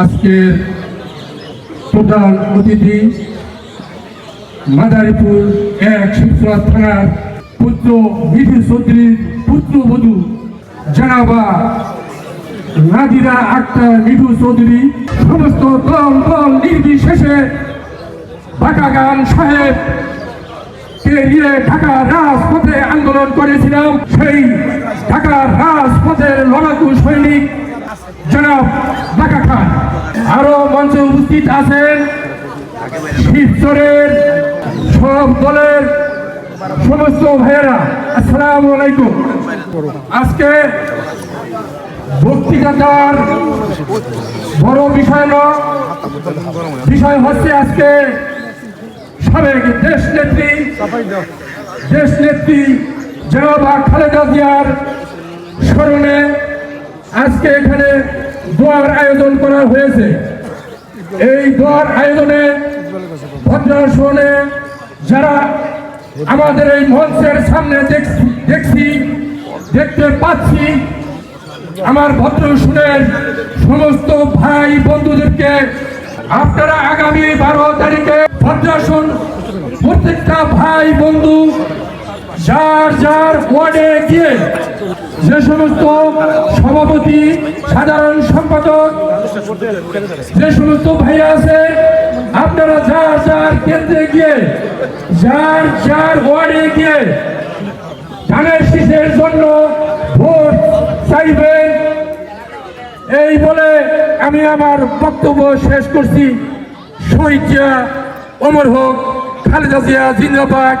আজকের প্রধান অতিথি, মাদারীপুর এক শিবসরা থানার পুত্র মিঠু চৌধুরীর পুত্রবধূ জানাবা নাদিরা আক্তার মিঠু চৌধুরী, সমস্ত দল দল নির্বিশেষে বাটাগান সাহেব নিয়ে ঢাকা রাজপথে আন্দোলন করেছিলাম। সেই ঢাকার রাজপথের লড়াকু সৈনিক জনাব বাকা খান। আরও মঞ্চে উপস্থিত আছেন শিবচরের সব দলের সমস্ত ভাইয়েরা। আসসালামু আলাইকুম। আজকে বক্তৃতা বড় বিষয় নয় বিষয় হচ্ছে আজকে সাবেক দেশ নেত্রী দেশ নেত্রী জনাবা খালেদা জিয়ার স্মরণে আজকে এখানে দোয়ার আয়োজন করা হয়েছে। এই দোয়ার আয়োজনে ভদ্রাসনে যারা আমাদের এই মঞ্চের সামনে দেখছি দেখতে পাচ্ছি, আমার ভদ্র শুনের সমস্ত ভাই বন্ধুদেরকে আপনারা আগামী বারো তারিখে ভদ্রাসন প্রত্যেকটা ভাই বন্ধু, যার যার ওয়ার্ডে গিয়ে যে সমস্ত সভাপতি, সাধারণ সম্পাদক, যে সমস্ত ভাইয়া আছে, আপনারা যার যার কেন্দ্রে গিয়ে, যার যার ওয়ার্ডে গিয়ে ধানের শীষের জন্য ভোট চাইবেন, এই বলে আমি আমার বক্তব্য শেষ করছি। শহীদ জিয়া অমর হোক, খালেদা জিয়া, জিন্দাবাদ।